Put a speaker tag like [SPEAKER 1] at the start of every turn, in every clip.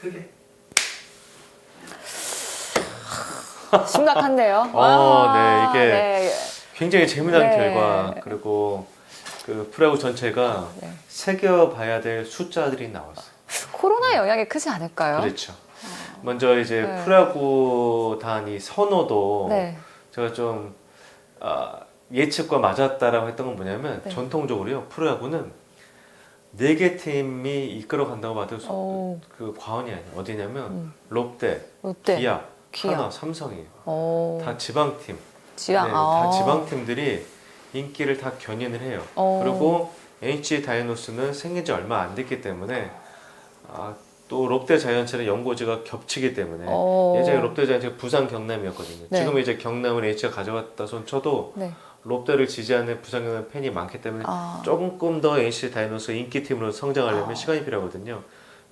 [SPEAKER 1] 크게.
[SPEAKER 2] 심각한데요.
[SPEAKER 3] 어,
[SPEAKER 2] 아,
[SPEAKER 3] 네, 이게
[SPEAKER 2] 네.
[SPEAKER 3] 굉장히 재미난
[SPEAKER 2] 네.
[SPEAKER 3] 결과 그리고 그 프로야구 전체가
[SPEAKER 2] 네.
[SPEAKER 3] 새겨봐야 될 숫자들이 나왔어요.
[SPEAKER 2] 코로나 영향이 크지 않을까요?
[SPEAKER 3] 그렇죠. 먼저 이제
[SPEAKER 2] 네.
[SPEAKER 3] 프로야구 단이 선호도
[SPEAKER 2] 네.
[SPEAKER 3] 제가 좀 아, 예측과 맞았다라고 했던 건 뭐냐면
[SPEAKER 2] 네.
[SPEAKER 3] 전통적으로요 프로야구는 네 개 팀이 이끌어 간다고 봐도 소-
[SPEAKER 2] 오,
[SPEAKER 3] 그 과언이 아니에요. 어디냐면
[SPEAKER 2] 음.
[SPEAKER 3] 롯데,
[SPEAKER 2] 롯데,
[SPEAKER 3] 기아,
[SPEAKER 2] 기아.
[SPEAKER 3] 하나, 삼성이에요.
[SPEAKER 2] 오,
[SPEAKER 3] 다 지방팀.
[SPEAKER 2] 지방,
[SPEAKER 3] 네,
[SPEAKER 2] 아.
[SPEAKER 3] 다 지방팀들이 인기를 다 견인을 해요.
[SPEAKER 2] 어.
[SPEAKER 3] 그리고 NC 다이노스는 생긴 지 얼마 안 됐기 때문에 아, 또 롯데 자이언츠는 연고지가 겹치기 때문에
[SPEAKER 2] 어.
[SPEAKER 3] 예전에 롯데 자이언츠가 부산 경남이었거든요.
[SPEAKER 2] 네.
[SPEAKER 3] 지금 이제 경남을 NC가 가져갔다 손 쳐도
[SPEAKER 2] 네.
[SPEAKER 3] 롯데를 지지하는 경남 팬이 많기 때문에
[SPEAKER 2] 아.
[SPEAKER 3] 조금 더 NC 다이노스 인기팀으로 성장하려면
[SPEAKER 2] 아.
[SPEAKER 3] 시간이 필요하거든요.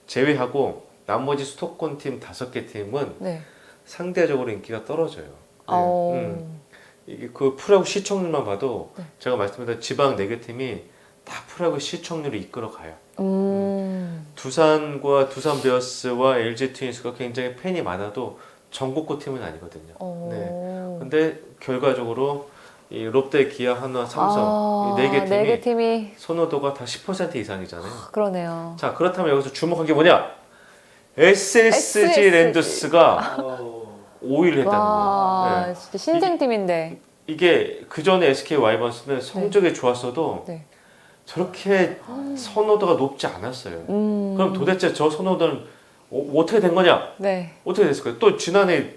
[SPEAKER 3] 제외하고 나머지 수도권 팀 다섯 개 팀은
[SPEAKER 2] 네.
[SPEAKER 3] 상대적으로 인기가 떨어져요. 네.
[SPEAKER 2] 어.
[SPEAKER 3] 음. 이게 그 프로야구 시청률만 봐도
[SPEAKER 2] 네.
[SPEAKER 3] 제가 말씀드린 지방 네 개 팀이 다 프로야구 시청률을 이끌어 가요.
[SPEAKER 2] 음.
[SPEAKER 3] 두산과 두산 베어스와 LG 트윈스가 굉장히 팬이 많아도 전국구 팀은 아니거든요.
[SPEAKER 2] 어.
[SPEAKER 3] 네. 근데 결과적으로 이 롯데, 기아, 한화, 삼성
[SPEAKER 2] 아,
[SPEAKER 3] 이네개 팀이
[SPEAKER 2] 네개 팀이
[SPEAKER 3] 선호도가 다 10% 이상이잖아요.
[SPEAKER 2] 그러네요.
[SPEAKER 3] 자 그렇다면 여기서 주목한 게 뭐냐? SSG
[SPEAKER 2] SSG.
[SPEAKER 3] 랜더스가
[SPEAKER 1] 어.
[SPEAKER 3] 5위를 했다는
[SPEAKER 2] 와,
[SPEAKER 3] 거예요. 네.
[SPEAKER 2] 진짜 신생팀인데.
[SPEAKER 3] 이게 그 전에 SK 와이번스는 성적이 좋았어도
[SPEAKER 2] 네.
[SPEAKER 3] 저렇게 선호도가 높지 않았어요.
[SPEAKER 2] 음.
[SPEAKER 3] 그럼 도대체 저 선호도는 어, 떻게된 거냐?
[SPEAKER 2] 네.
[SPEAKER 3] 어떻게 됐을까요? 또 지난해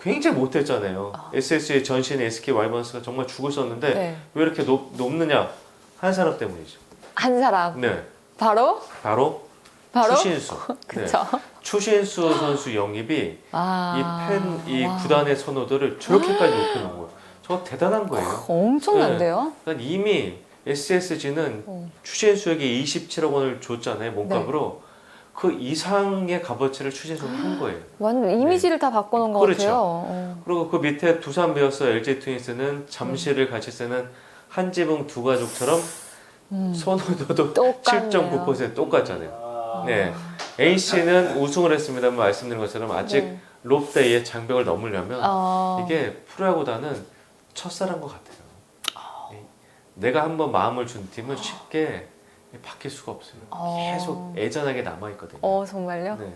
[SPEAKER 3] 굉장히 못했잖아요. SS의 전신 SK 와이번스가 정말 죽었었는데
[SPEAKER 2] 네.
[SPEAKER 3] 왜 이렇게 높, 높느냐? 한 사람 때문이죠.
[SPEAKER 2] 한 사람.
[SPEAKER 3] 네,
[SPEAKER 2] 바로?
[SPEAKER 3] 바로,
[SPEAKER 2] 바로?
[SPEAKER 3] 추신수. 네.
[SPEAKER 2] 그쵸.
[SPEAKER 3] 추신수 선수 영입이
[SPEAKER 2] 아.
[SPEAKER 3] 이 팬, 이
[SPEAKER 2] 와.
[SPEAKER 3] 구단의 선호도를 저렇게까지 높여놓은 거예요. 저거 대단한 거예요.
[SPEAKER 2] 엄청난데요?
[SPEAKER 3] 그러니까 이미 SSG는
[SPEAKER 2] 어.
[SPEAKER 3] 추신수에게 27억 원을 줬잖아요 몸값으로 그 이상의 값어치를 추신수가 한 거예요.
[SPEAKER 2] 완전 이미지를 다 바꿔놓은 것
[SPEAKER 3] 네. 그렇죠.
[SPEAKER 2] 같아요. 어.
[SPEAKER 3] 그리고 그 밑에 두산 베어스, LG 트윈스는 잠실을 같이 쓰는 한 지붕 두 가족처럼
[SPEAKER 2] 음.
[SPEAKER 3] 선호도도
[SPEAKER 2] 똑같네요.
[SPEAKER 3] 7.9% 똑같잖아요.
[SPEAKER 1] 아.
[SPEAKER 3] 네. NC는 우승을 했습니다만 말씀드린 것처럼 아직
[SPEAKER 2] 네.
[SPEAKER 3] 롯데의 장벽을 넘으려면
[SPEAKER 2] 어.
[SPEAKER 3] 이게 프로야구단은 첫사랑 것 같아요. 이- 내가 한번 마음을 준 팀은 쉽게 바뀔 수가 없어요.
[SPEAKER 2] 어.
[SPEAKER 3] 계속 애잔하게 남아 있거든요.
[SPEAKER 2] 어, 정말요?
[SPEAKER 3] 네.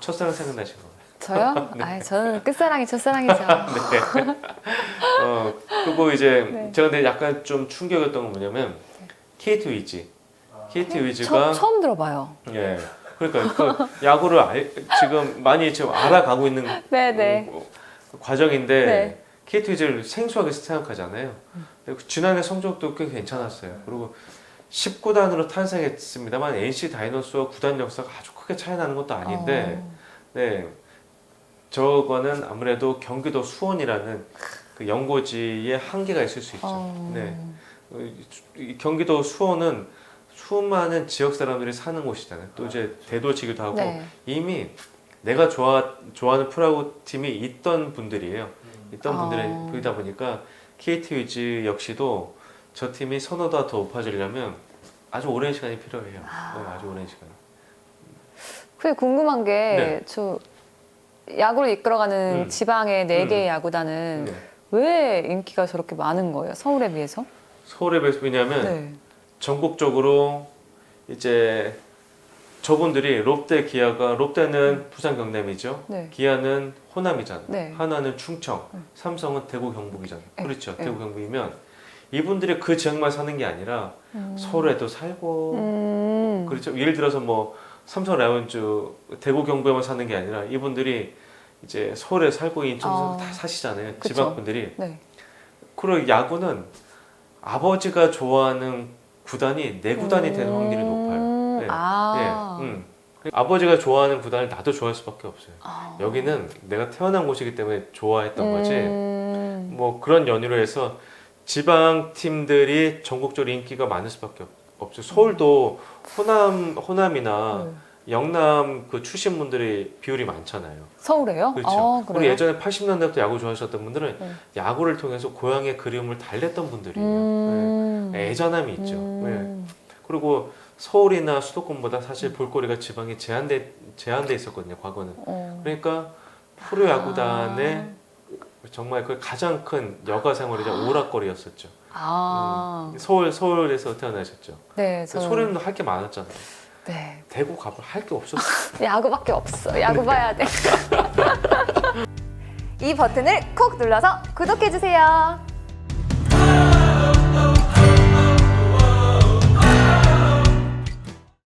[SPEAKER 3] 첫사랑 생각나신 거예요.
[SPEAKER 2] 저요?
[SPEAKER 3] 네.
[SPEAKER 2] 아, 저는 끝사랑이 첫사랑이죠.
[SPEAKER 3] 네. 어, 그리고 이제
[SPEAKER 2] 네.
[SPEAKER 3] 제가 근데 약간 좀 충격이었던 건 뭐냐면 KT 위즈. KT
[SPEAKER 2] 처,
[SPEAKER 3] 위즈가
[SPEAKER 2] 처음 들어봐요.
[SPEAKER 3] 예. 그러니까 그 야구를 알- 지금 많이 지금 알아가고 있는
[SPEAKER 2] 네네.
[SPEAKER 3] 음, 과정인데
[SPEAKER 2] 네.
[SPEAKER 3] KT 위즈를 생소하게 생각하잖아요. 그리고 지난해 성적도 꽤 괜찮았어요. 그리고 19단으로 탄생했습니다만 NC 다이노스와 구단 역사가 아주 크게 차이 나는 것도 아닌데
[SPEAKER 2] 어.
[SPEAKER 3] 네. 저거는 아무래도 경기도 수원이라는 그 연고지의 한계가 있을 수 있죠.
[SPEAKER 2] 어.
[SPEAKER 3] 네. 어, 이- 경기도 수원은 수많은 지역 사람들이 사는 곳이잖아요. 또 이제 대도시기도 하고
[SPEAKER 2] 네.
[SPEAKER 3] 이미 내가 좋아 좋아하는 프로야구 팀이 있던 분들이에요. 있던
[SPEAKER 2] 아.
[SPEAKER 3] 분들이다 보니까 KT 위즈 역시도 저 팀이 선호도가 더 높아지려면 아주 오랜 시간이 필요해요.
[SPEAKER 2] 아.
[SPEAKER 3] 네, 아주 오랜 시간.
[SPEAKER 2] 그게 궁금한 게,
[SPEAKER 3] 네.
[SPEAKER 2] 저, 야구를 이끌어가는
[SPEAKER 3] 음.
[SPEAKER 2] 지방의 네
[SPEAKER 3] 음.
[SPEAKER 2] 개의 야구단은
[SPEAKER 3] 네.
[SPEAKER 2] 왜 인기가 저렇게 많은 거예요? 서울에 비해서?
[SPEAKER 3] 서울의 베스트 왜냐하면
[SPEAKER 2] 네.
[SPEAKER 3] 전국적으로 이제 저분들이 롯데 기아가 롯데는 부산 경남이죠.
[SPEAKER 2] 네.
[SPEAKER 3] 기아는 호남이잖아요.
[SPEAKER 2] 네.
[SPEAKER 3] 하나는 충청,
[SPEAKER 2] 네.
[SPEAKER 3] 삼성은 대구 경북이잖아요.
[SPEAKER 2] 네.
[SPEAKER 3] 그렇죠.
[SPEAKER 2] 네.
[SPEAKER 3] 대구 경북이면 이분들이 그 지역만 사는 게 아니라
[SPEAKER 2] 음.
[SPEAKER 3] 서울에도 살고
[SPEAKER 2] 음.
[SPEAKER 3] 그렇죠. 예를 들어서 뭐 삼성 라이온즈 대구 경북에만 사는 게 아니라 이분들이 이제 서울에 살고 인천에서
[SPEAKER 2] 어.
[SPEAKER 3] 다 사시잖아요.
[SPEAKER 2] 그쵸.
[SPEAKER 3] 지방 분들이.
[SPEAKER 2] 네.
[SPEAKER 3] 그리고 야구는 아버지가 좋아하는 구단이 내 구단이 되는 확률이 높아요.
[SPEAKER 2] 음.
[SPEAKER 3] 네.
[SPEAKER 2] 아.
[SPEAKER 3] 예, 음. 아버지가 좋아하는 구단을 나도 좋아할 수밖에 없어요.
[SPEAKER 2] 아.
[SPEAKER 3] 여기는 내가 태어난 곳이기 때문에 좋아했던 거지.
[SPEAKER 2] 음.
[SPEAKER 3] 뭐 그런 연유로 해서 지방 팀들이 전국적으로 인기가 많을 수밖에 없- 없죠. 서울도 호남 호남이나
[SPEAKER 2] 네.
[SPEAKER 3] 영남 그 출신 분들의 비율이 많잖아요.
[SPEAKER 2] 서울에요?
[SPEAKER 3] 그렇죠.
[SPEAKER 2] 아,
[SPEAKER 3] 우리? 예전에 80년대부터 야구 좋아하셨던 분들은
[SPEAKER 2] 네.
[SPEAKER 3] 야구를 통해서 고향의 그리움을 달랬던 분들이에요.
[SPEAKER 2] 음.
[SPEAKER 3] 네. 애잔함이 있죠. 네.
[SPEAKER 2] 음.
[SPEAKER 3] 그리고 서울이나 수도권보다 사실 볼거리가 지방에 제한돼 제한돼 있었거든요 과거는.
[SPEAKER 2] 어.
[SPEAKER 3] 그러니까 프로야구단의 정말 그 가장 큰 여가 생활이자 오락거리였었죠.
[SPEAKER 2] 아,
[SPEAKER 3] 서울 서울에서 태어나셨죠.
[SPEAKER 2] 네, 저
[SPEAKER 3] 소련도 할 게 많았잖아요.
[SPEAKER 2] 네
[SPEAKER 3] 대구 가면 할 게 없었어.
[SPEAKER 2] 야구밖에 없어. 야구 봐야 돼.
[SPEAKER 1] 이 버튼을 콕 눌러서 구독해주세요.